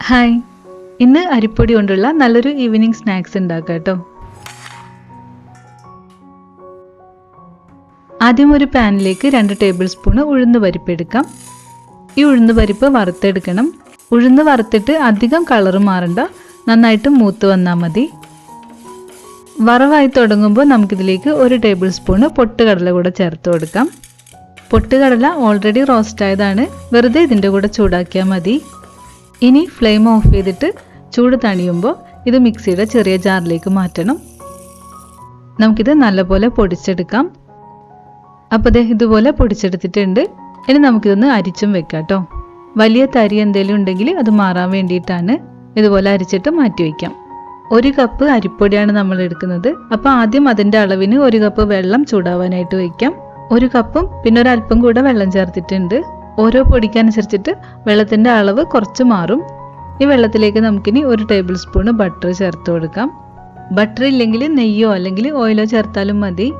Hi ഇന്ന് അരിപ്പൊടി കൊണ്ടുള്ള നല്ലൊരു ഈവനിങ് സ്നാക്സ് ഉണ്ടാക്കാം കേട്ടോ. ആദ്യം ഒരു പാനിലേക്ക് രണ്ട് ടേബിൾ സ്പൂണ് ഉഴുന്ന് പരിപ്പ് എടുക്കാം. ഈ ഉഴുന്ന് പരിപ്പ് വറുത്തെടുക്കണം. ഉഴുന്ന് വറുത്തിട്ട് അധികം കളർ മാറണ്ട. നന്നായിട്ട് മൂത്ത് വന്നാൽ മതി. വറവായി തുടങ്ങുമ്പോൾ നമുക്കിതിലേക്ക് ഒരു ടേബിൾ സ്പൂണ് പൊട്ടുകടല കൂടെ ചേർത്ത് കൊടുക്കാം. പൊട്ടുകടല ഓൾറെഡി റോസ്റ്റ് ആയതാണ്. വെറുതെ ഇതിന്റെ കൂടെ ചൂടാക്കിയാൽ മതി. ഇനി ഫ്ലെയിം ഓഫ് ചെയ്തിട്ട് ചൂട് തണിയുമ്പോൾ ഇത് മിക്സിയുടെ ചെറിയ ജാറിലേക്ക് മാറ്റണം. നമുക്കിത് നല്ലപോലെ പൊടിച്ചെടുക്കാം. അപ്പോൾ ദേ ഇതുപോലെ പൊടിച്ചെടുത്തിട്ടുണ്ട്. ഇനി നമുക്കിതൊന്ന് അരിച്ചും വെക്കാം കേട്ടോ വലിയ തരി എന്തെങ്കിലും ഉണ്ടെങ്കിൽ അത് മാറാൻ വേണ്ടിയിട്ടാണ് ഇതുപോലെ അരിച്ചിട്ട് മാറ്റി വയ്ക്കാം ഒരു കപ്പ് അരിപ്പൊടിയാണ് നമ്മൾ എടുക്കുന്നത്. അപ്പോൾ ആദ്യം അതിന്റെ അളവിന് ഒരു കപ്പ് വെള്ളം ചൂടാവാനായിട്ട് വയ്ക്കാം ഒരു കപ്പും പിന്നെ ഒരു അല്പം കൂടെ വെള്ളം ചേർത്തിട്ടുണ്ട്. ഓരോ പൊടിക്കനുസരിച്ചിട്ട് വെള്ളത്തിന്റെ അളവ് കുറച്ച് മാറും. ഈ വെള്ളത്തിലേക്ക് നമുക്കിനി ഒരു ടേബിൾ സ്പൂണ് ബട്ടർ ചേർത്ത് കൊടുക്കാം. ബട്ടർ ഇല്ലെങ്കിൽ നെയ്യോ അല്ലെങ്കിൽ ഓയിലോ ചേർത്താലും മതി.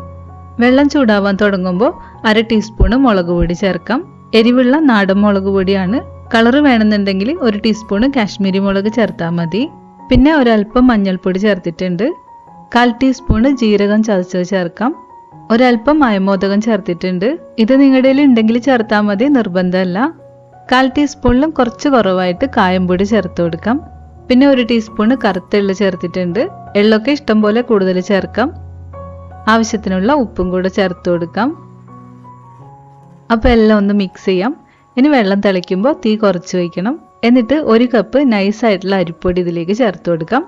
വെള്ളം ചൂടാവാൻ തുടങ്ങുമ്പോൾ അര ടീസ്പൂണ് മുളക് പൊടി ചേർക്കാം. എരിവുള്ള നാടൻ മുളക് പൊടിയാണ്. കളറ് വേണമെന്നുണ്ടെങ്കിൽ ഒരു ടീസ്പൂണ് കാശ്മീരി മുളക് ചേർത്താൽ മതി. പിന്നെ ഒരല്പം മഞ്ഞൾപ്പൊടി ചേർത്തിട്ടുണ്ട്. കാൽ ടീസ്പൂണ് ജീരകം ചതച്ചത് ചേർക്കാം. ഒരല്പം മയമോദകം ചേർത്തിട്ടുണ്ട്. ഇത് നിങ്ങളുടെ ഉണ്ടെങ്കിൽ ചേർത്താൽ മതി നിർബന്ധമല്ല. കാൽ ടീസ്പൂണിലും കുറച്ച് കുറവായിട്ട് കായംപൊടി ചേർത്ത് കൊടുക്കാം. പിന്നെ ഒരു ടീസ്പൂണ് കറുത്ത എള്ള് ചേർത്തിട്ടുണ്ട്. എള്ളൊക്കെ ഇഷ്ടം പോലെ കൂടുതൽ ചേർക്കാം. ആവശ്യത്തിനുള്ള ഉപ്പും കൂടെ ചേർത്ത് കൊടുക്കാം. അപ്പോൾ എല്ലാം ഒന്ന് മിക്സ് ചെയ്യാം. ഇനി വെള്ളം തിളയ്ക്കുമ്പോൾ തീ കുറച്ച് വയ്ക്കണം എന്നിട്ട് ഒരു കപ്പ് നൈസായിട്ടുള്ള അരിപ്പൊടി ഇതിലേക്ക് ചേർത്ത് കൊടുക്കാം.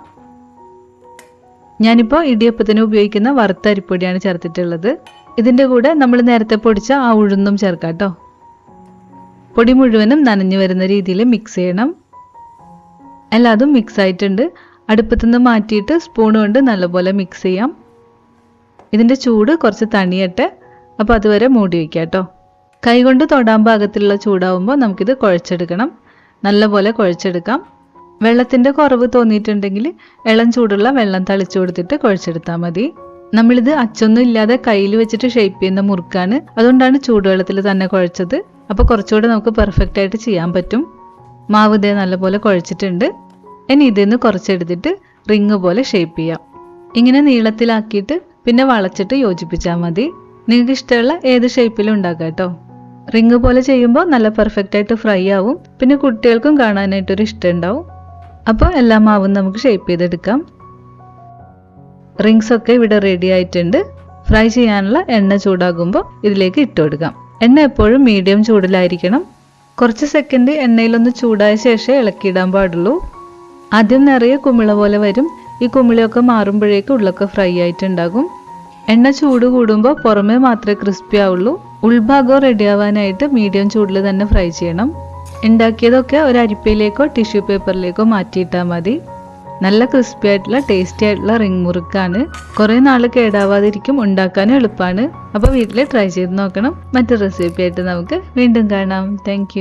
ഞാനിപ്പോൾ ഇടിയപ്പത്തിന് ഉപയോഗിക്കുന്ന വറുത്ത അരിപ്പൊടിയാണ് ചേർത്തിട്ടുള്ളത്. ഇതിന്റെ കൂടെ നമ്മൾ നേരത്തെ പൊടിച്ച ആ ഉഴുന്നും ചേർക്കാം കേട്ടോ പൊടി മുഴുവനും നനഞ്ഞു വരുന്ന രീതിയിൽ മിക്സ് ചെയ്യണം. എല്ലാതും മിക്സ് ആയിട്ടുണ്ട്. അടുപ്പത്തു നിന്ന് മാറ്റിയിട്ട് സ്പൂൺ കൊണ്ട് നല്ലപോലെ മിക്സ് ചെയ്യാം. ഇതിന്റെ ചൂട് കുറച്ച് തണിയട്ടെ. അപ്പോൾ അതുവരെ മൂടി വയ്ക്കാം കേട്ടോ കൈകൊണ്ട് തൊടാൻ പാകത്തിലുള്ള ചൂടാവുമ്പോൾ നമുക്കിത് കുഴച്ചെടുക്കണം. നല്ലപോലെ കുഴച്ചെടുക്കാം. വെള്ളത്തിന്റെ കുറവ് തോന്നിയിട്ടുണ്ടെങ്കിൽ ഇളം ചൂടുള്ള വെള്ളം തളിച്ചു കൊടുത്തിട്ട് കുഴച്ചെടുത്താൽ മതി. നമ്മളിത് അച്ചൊന്നും ഇല്ലാതെ കയ്യിൽ വെച്ചിട്ട് ഷേപ്പ് ചെയ്യുന്ന മുറുക്കാണ്. അതുകൊണ്ടാണ് ചൂടുവെള്ളത്തിൽ തന്നെ കുഴച്ചത്. അപ്പോൾ കുറച്ചുകൂടെ നമുക്ക് പെർഫെക്റ്റ് ആയിട്ട് ചെയ്യാൻ പറ്റും. മാവ് ഇതേ നല്ലപോലെ കുഴച്ചിട്ടുണ്ട്. ഇനി ഇതിൽ നിന്ന് കുറച്ചെടുത്തിട്ട് റിങ് പോലെ ഷേപ്പ് ചെയ്യാം. ഇങ്ങനെ നീളത്തിലാക്കിയിട്ട് പിന്നെ വളച്ചിട്ട് യോജിപ്പിച്ചാൽ മതി. നിങ്ങൾക്ക് ഇഷ്ടമുള്ള ഏത് ഷേപ്പിലും ഉണ്ടാക്കാം കേട്ടോ. റിങ് പോലെ ചെയ്യുമ്പോൾ നല്ല പെർഫെക്റ്റ് ആയിട്ട് ഫ്രൈ ആവും. പിന്നെ കുട്ടികൾക്കും കാണാനായിട്ടൊരു ഇഷ്ടം ഉണ്ടാവും. അപ്പോൾ എല്ലാ മാവും നമുക്ക് ഷേപ്പ് ചെയ്തെടുക്കാം. റിങ്സ് ഒക്കെ ഇവിടെ റെഡി ആയിട്ടുണ്ട്. ഫ്രൈ ചെയ്യാനുള്ള എണ്ണ ചൂടാകുമ്പോൾ ഇതിലേക്ക് ഇട്ട് കൊടുക്കാം. എണ്ണ എപ്പോഴും മീഡിയം ചൂടിലായിരിക്കണം. കുറച്ച് സെക്കൻഡ് എണ്ണയിലൊന്ന് ചൂടായ ശേഷമേ ഇളക്കിയിടാൻ പാടുള്ളൂ. ആദ്യം നിറയെ കുമിള പോലെ വരും. ഈ കുമിളയൊക്കെ മാറുമ്പോഴേക്ക് ഉള്ളൊക്കെ ഫ്രൈ ആയിട്ടുണ്ടാകും. എണ്ണ ചൂട് കൂടുമ്പോൾ പുറമേ മാത്രമേ ക്രിസ്പി ആവുള്ളൂ. ഉൾഭാഗം റെഡി ആവാനായിട്ട് മീഡിയം ചൂടിൽ തന്നെ ഫ്രൈ ചെയ്യണം. ഉണ്ടാക്കിയതൊക്കെ ഒരു അരിപ്പയിലേക്കോ ടിഷ്യൂ പേപ്പറിലേക്കോ മാറ്റിയിട്ടാൽ മതി. നല്ല ക്രിസ്പി ആയിട്ടുള്ള ടേസ്റ്റി ആയിട്ടുള്ള റിംഗ് മുറുക്കാണ്. കുറേ നാൾ കേടാവാതിരിക്കും ഉണ്ടാക്കാനും എളുപ്പമാണ് അപ്പോൾ വീട്ടിൽ ട്രൈ ചെയ്ത് നോക്കണം. മറ്റു റെസിപ്പി ആയിട്ട് നമുക്ക് വീണ്ടും കാണാം. താങ്ക്